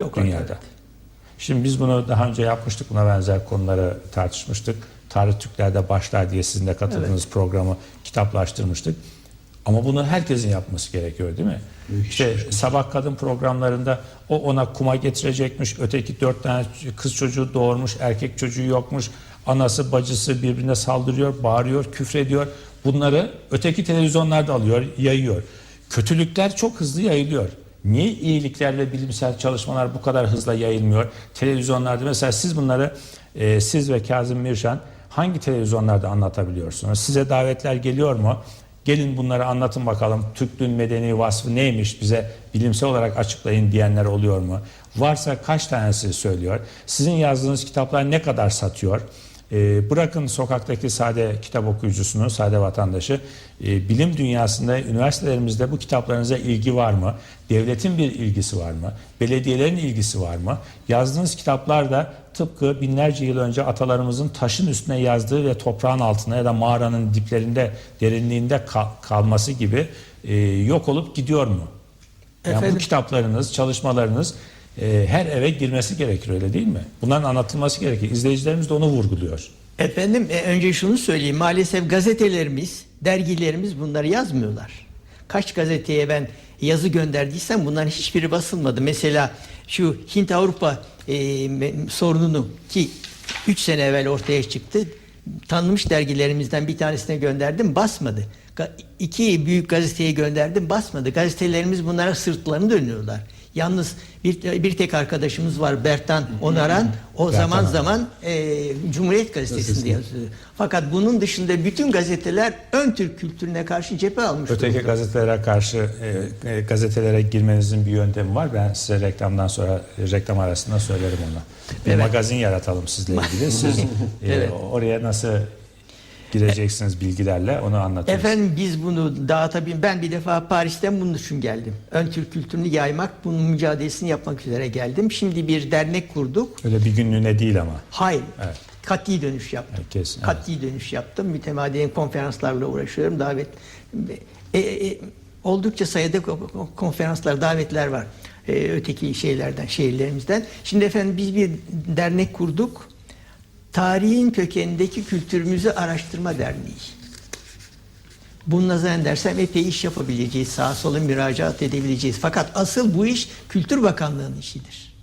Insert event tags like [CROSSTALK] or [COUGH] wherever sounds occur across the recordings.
Yok dünyada. evet. Şimdi biz bunu daha önce yapmıştık. Buna benzer konuları tartışmıştık. Tarih Türklerde başlar diye sizin de katıldığınız programı kitaplaştırmıştık. Ama bunu herkesin yapması gerekiyor değil mi? İşte sabah kadın programlarında o ona kuma getirecekmiş, öteki dört tane kız çocuğu doğurmuş, erkek çocuğu yokmuş, anası bacısı birbirine saldırıyor, bağırıyor, küfrediyor. Bunları öteki televizyonlarda alıyor, yayıyor. Kötülükler çok hızlı yayılıyor. Niye iyilikler ve bilimsel çalışmalar bu kadar hızla yayılmıyor? Televizyonlarda mesela siz bunları e, siz ve Kazım Mirşan hangi televizyonlarda anlatabiliyorsunuz? Size davetler geliyor mu? Gelin bunları anlatın bakalım. Türklüğün medeni vasfı neymiş bize bilimsel olarak açıklayın diyenler oluyor mu? Varsa kaç tanesi söylüyor? Sizin yazdığınız kitaplar ne kadar satıyor? Ee, bırakın sokaktaki sade kitap okuyucusunu, sade vatandaşı. Ee, bilim dünyasında, üniversitelerimizde bu kitaplarınıza ilgi var mı? Devletin bir ilgisi var mı? Belediyelerin ilgisi var mı? Yazdığınız kitaplar da tıpkı binlerce yıl önce atalarımızın taşın üstüne yazdığı ve toprağın altına ya da mağaranın diplerinde, derinliğinde kal- kalması gibi e, yok olup gidiyor mu? Yani bu kitaplarınız, çalışmalarınız e, her eve girmesi gerekir öyle değil mi? Bunların anlatılması gerekir. İzleyicilerimiz de onu vurguluyor. Efendim e, önce şunu söyleyeyim. Maalesef gazetelerimiz, dergilerimiz bunları yazmıyorlar. Kaç gazeteye ben yazı gönderdiysem bunların hiçbiri basılmadı. Mesela şu Hint-Avrupa e, sorununu ki 3 sene evvel ortaya çıktı. Tanınmış dergilerimizden bir tanesine gönderdim basmadı. İki büyük gazeteye gönderdim basmadı. Gazetelerimiz bunlara sırtlarını dönüyorlar. Yalnız bir, bir tek arkadaşımız var Bertan Onaran. O Bertan zaman Onaran. zaman e, Cumhuriyet Gazetesi'nde yazıyor. Fakat bunun dışında bütün gazeteler ön Türk kültürüne karşı cephe almış. Öteki durumda. gazetelere karşı e, e, gazetelere girmenizin bir yöntemi var. Ben size reklamdan sonra reklam arasında söylerim onu. Bir Evet. magazin yaratalım sizle ilgili. Siz [LAUGHS] e, Evet. oraya nasıl gireceksiniz bilgilerle onu anlatırız. Efendim biz bunu dağıtabildim. Ben bir defa Paris'ten bunun için geldim. Ön Türk kültürünü yaymak, bunun mücadelesini yapmak üzere geldim. Şimdi bir dernek kurduk. Öyle bir günlüğüne değil ama. Hayır. Evet. Katli dönüş yaptım. Evet, kesin, Katli dönüş yaptım. Mütemadiyen konferanslarla uğraşıyorum. Davet e, e, oldukça sayıda ko- konferanslar, davetler var. E, öteki şeylerden, şehirlerimizden. Şimdi efendim biz bir dernek kurduk. Tarihin kökenindeki kültürümüzü araştırma derneği. Bununla zannedersem epey iş yapabileceğiz. Sağa sola müracaat edebileceğiz. Fakat asıl bu iş Kültür Bakanlığı'nın işidir.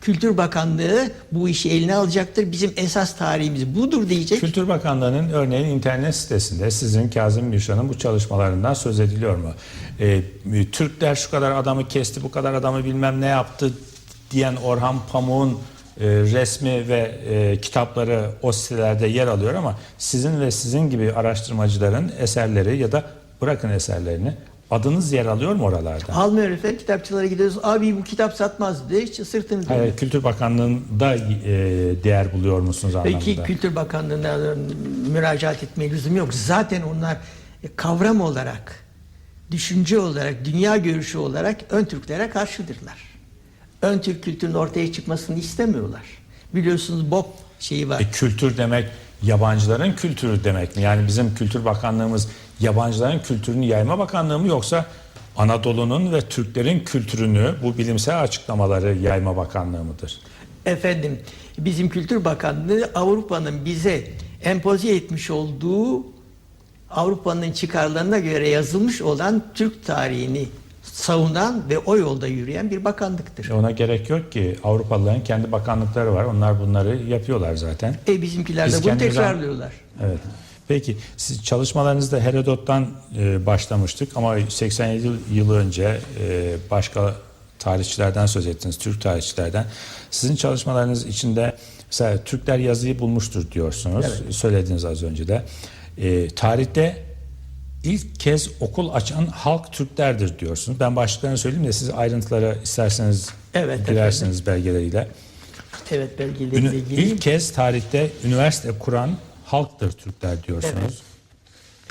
Kültür Bakanlığı bu işi eline alacaktır. Bizim esas tarihimiz budur diyecek. Kültür Bakanlığı'nın örneğin internet sitesinde sizin Kazım Mirşan'ın bu çalışmalarından söz ediliyor mu? Ee, Türkler şu kadar adamı kesti, bu kadar adamı bilmem ne yaptı diyen Orhan Pamuk'un e, resmi ve e, kitapları o sitelerde yer alıyor ama sizin ve sizin gibi araştırmacıların eserleri ya da bırakın eserlerini adınız yer alıyor mu oralarda? Almıyor efendim kitapçılara gidiyoruz. Abi bu kitap satmaz diye hiç sırtını dönüyor. Hayır, Kültür Bakanlığı'nda e, değer buluyor musunuz anlamında? Peki Kültür Bakanlığı'na müracaat etmeye lüzum yok. Zaten onlar kavram olarak, düşünce olarak, dünya görüşü olarak ön Türklere karşıdırlar. Ön Türk kültürünün ortaya çıkmasını istemiyorlar. Biliyorsunuz Bob şeyi var. E, kültür demek yabancıların kültürü demek mi? Yani bizim Kültür Bakanlığımız yabancıların kültürünü yayma bakanlığı mı yoksa Anadolu'nun ve Türklerin kültürünü bu bilimsel açıklamaları yayma bakanlığı mıdır? Efendim bizim Kültür Bakanlığı Avrupa'nın bize empoze etmiş olduğu Avrupa'nın çıkarlarına göre yazılmış olan Türk tarihini savunan ve o yolda yürüyen bir bakanlıktır. E, Ona gerek yok ki Avrupalıların kendi bakanlıkları var. Onlar bunları yapıyorlar zaten. E bizimkiler Biz de bunu tekrarlıyorlar. Evet. Peki siz çalışmalarınızda Herodot'tan e, başlamıştık ama 87 yıl önce e, başka tarihçilerden söz ettiniz, Türk tarihçilerden. Sizin çalışmalarınız içinde mesela Türkler yazıyı bulmuştur diyorsunuz. Söylediniz az önce de. E, tarihte ilk kez okul açan halk Türklerdir diyorsunuz. Ben başlıklarını söyleyeyim de siz ayrıntılara isterseniz Evet, girersiniz belgeleriyle. Evet belgeleriyle Ünü- ilgili. İlk kez tarihte üniversite kuran halktır Türkler diyorsunuz.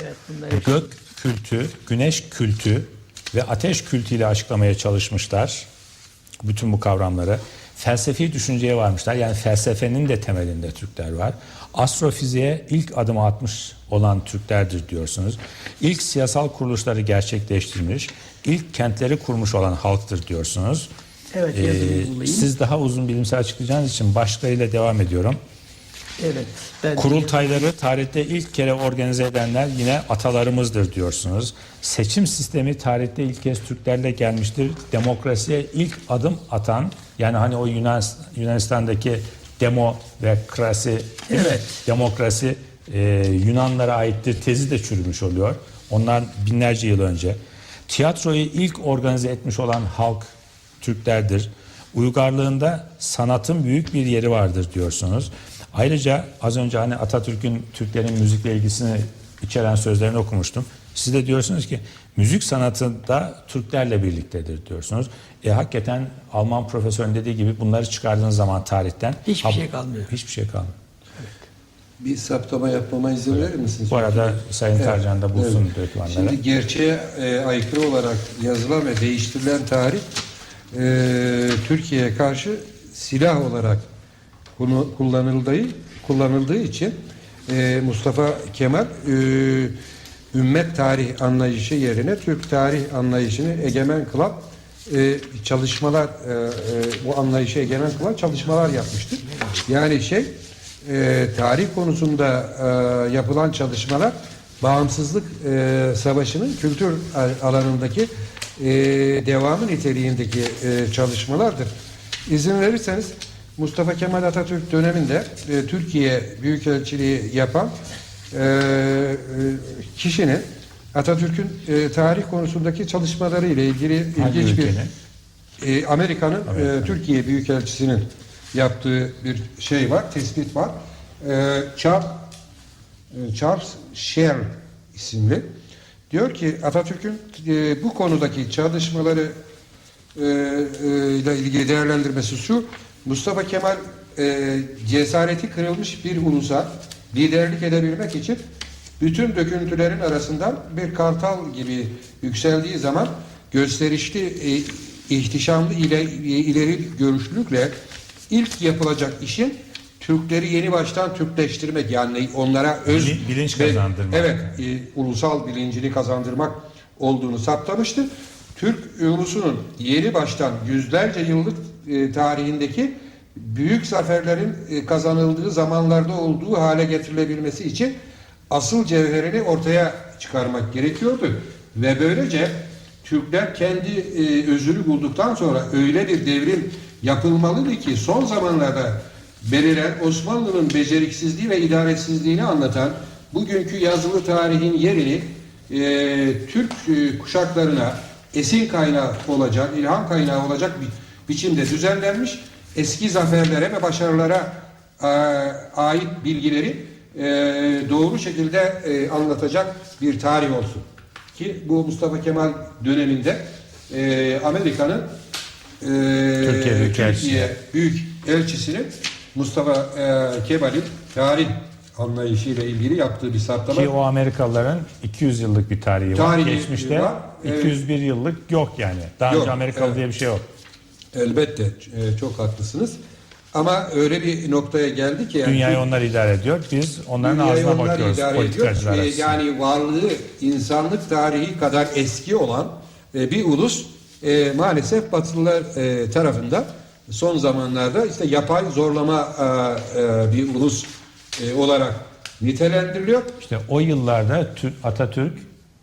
Evet bunları Gök kültü, güneş kültü ve ateş kültü ile açıklamaya çalışmışlar. Bütün bu kavramları. Felsefi düşünceye varmışlar. Yani felsefenin de temelinde Türkler var. Astrofiziğe ilk adımı atmış olan Türklerdir diyorsunuz. İlk siyasal kuruluşları gerçekleştirmiş, ilk kentleri kurmuş olan halktır diyorsunuz. Evet, Ee, siz daha uzun bilimsel açıklayacağınız için başlarıyla devam ediyorum. Evet. Ben Kurultayları tarihte ilk kere organize edenler yine atalarımızdır diyorsunuz. Seçim sistemi tarihte ilk kez Türklerle gelmiştir. Demokrasiye ilk adım atan yani hani o Yunan, Yunanistan'daki demo ve krasi Evet. demokrasi e, Yunanlara aittir tezi de çürümüş oluyor. Onlar binlerce yıl önce. Tiyatroyu ilk organize etmiş olan halk Türklerdir. Uygarlığında sanatın büyük bir yeri vardır diyorsunuz. Ayrıca az önce hani Atatürk'ün Türklerin müzikle ilgisini içeren sözlerini okumuştum. Siz de diyorsunuz ki müzik sanatında Türklerle birliktedir diyorsunuz. E, hakikaten Alman profesörün dediği gibi bunları çıkardığınız zaman tarihten Hiçbir şey kalmıyor. Hiçbir şey kalmıyor. Bir saptama yapmama izin verir misiniz? Bu arada Sayın Tarcan da bulsun dokümanları. Şimdi gerçeğe e, aykırı olarak yazılan ve değiştirilen tarih e, Türkiye'ye karşı silah olarak kunu- kullanıldığı kullanıldığı için e, Mustafa Kemal e, ümmet tarih anlayışı yerine Türk tarih anlayışını egemen kılan e, çalışmalar e, e, bu anlayışı egemen kılan çalışmalar yapmıştır. Yani şey e, tarih konusunda e, yapılan çalışmalar bağımsızlık e, savaşının kültür al- alanındaki e, devamı niteliğindeki e, çalışmalardır. İzin verirseniz Mustafa Kemal Atatürk döneminde e, Türkiye Büyükelçiliği yapan e, e, kişinin Atatürk'ün e, tarih konusundaki çalışmaları ile ilgili Hangi ilginç bir ülkenin? e, Amerika'nın e, Türkiye Büyükelçisi'nin yaptığı bir şey var, tespit var. E, Charles, e, Charles Scher isimli. Diyor ki Atatürk'ün e, bu konudaki çalışmaları e, e, ile ilgili değerlendirmesi şu. Mustafa Kemal e, cesareti kırılmış bir ulusa liderlik edebilmek için bütün döküntülerin arasından bir kartal gibi yükseldiği zaman gösterişli, e, ihtişamlı ile, ileri görüşlülükle ilk yapılacak işin Türkleri yeni baştan Türkleştirmek yani onlara öz Bilin- bilinç ve- kazandırmak. Evet, e, ulusal bilincini kazandırmak olduğunu saptamıştır. Türk ulusunun yeni baştan yüzlerce yıllık e, tarihindeki büyük zaferlerin e, kazanıldığı zamanlarda olduğu hale getirilebilmesi için asıl cevherini ortaya çıkarmak gerekiyordu. Ve böylece Türkler kendi e, özünü bulduktan sonra öyle bir devrim yapılmalıdır ki son zamanlarda beliren Osmanlı'nın beceriksizliği ve idaresizliğini anlatan bugünkü yazılı tarihin yerini e, Türk e, kuşaklarına esin kaynağı olacak, ilham kaynağı olacak bir biçimde düzenlenmiş eski zaferlere ve başarılara e, ait bilgileri e, doğru şekilde e, anlatacak bir tarih olsun. Ki bu Mustafa Kemal döneminde e, Amerika'nın e, Türkiye Büyükelçisi. Türkiye Büyük Elçisi'nin Mustafa e, Kemal'in tarih anlayışıyla ilgili yaptığı bir saptama. Ki o Amerikalıların 200 yıllık bir tarihi, var. Tarihi Geçmişte var. Evet. 201 yıllık yok yani. Daha Yok, önce Amerikalı evet. diye bir şey yok. Elbette e, çok haklısınız. Ama öyle bir noktaya geldi ki yani Dünyayı onlar idare ediyor. Biz onların ağzına onlar bakıyoruz politikacılar açısından. yani varlığı insanlık tarihi kadar eski olan e, bir ulus e, maalesef Batılılar e, tarafından son zamanlarda işte yapay zorlama e, e, bir ulus e, olarak nitelendiriliyor. İşte o yıllarda Tür- Atatürk,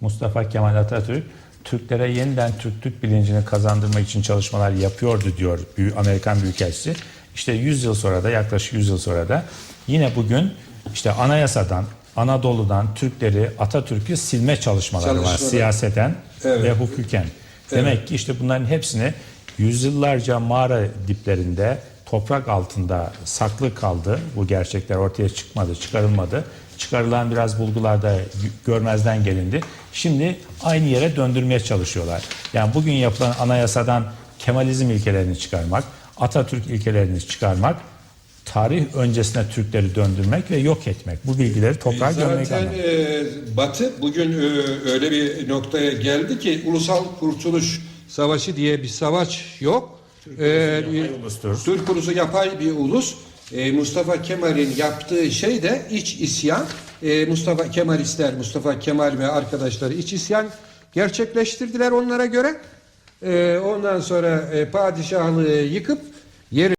Mustafa Kemal Atatürk Türklere yeniden Türklük bilincini kazandırmak için çalışmalar yapıyordu diyor Amerikan Büyükelçisi. İşte 100 yıl sonra da yaklaşık 100 yıl sonra da yine bugün işte anayasadan, Anadolu'dan Türkleri, Atatürk'ü silme çalışmaları var Çalışmalar. siyaseten Evet. ve hukuken. Demek ki işte bunların hepsini yüzyıllarca mağara diplerinde toprak altında saklı kaldı. Bu gerçekler ortaya çıkmadı, çıkarılmadı. Çıkarılan biraz bulgularda görmezden gelindi. Şimdi aynı yere döndürmeye çalışıyorlar. Yani bugün yapılan anayasadan Kemalizm ilkelerini çıkarmak, Atatürk ilkelerini çıkarmak, tarih öncesine Türkleri döndürmek ve yok etmek. Bu bilgileri toprağa gömmek Zaten anlamında. e, Batı bugün e, öyle bir noktaya geldi ki ulusal kurtuluş savaşı diye bir savaş yok. E, bir- ulustur. Türk ulusu yapay bir ulus. E, Mustafa Kemal'in yaptığı şey de iç isyan. E, Mustafa Kemalistler, Mustafa Kemal ve arkadaşları iç isyan gerçekleştirdiler onlara göre. e, ondan sonra e, padişahlığı yıkıp yeri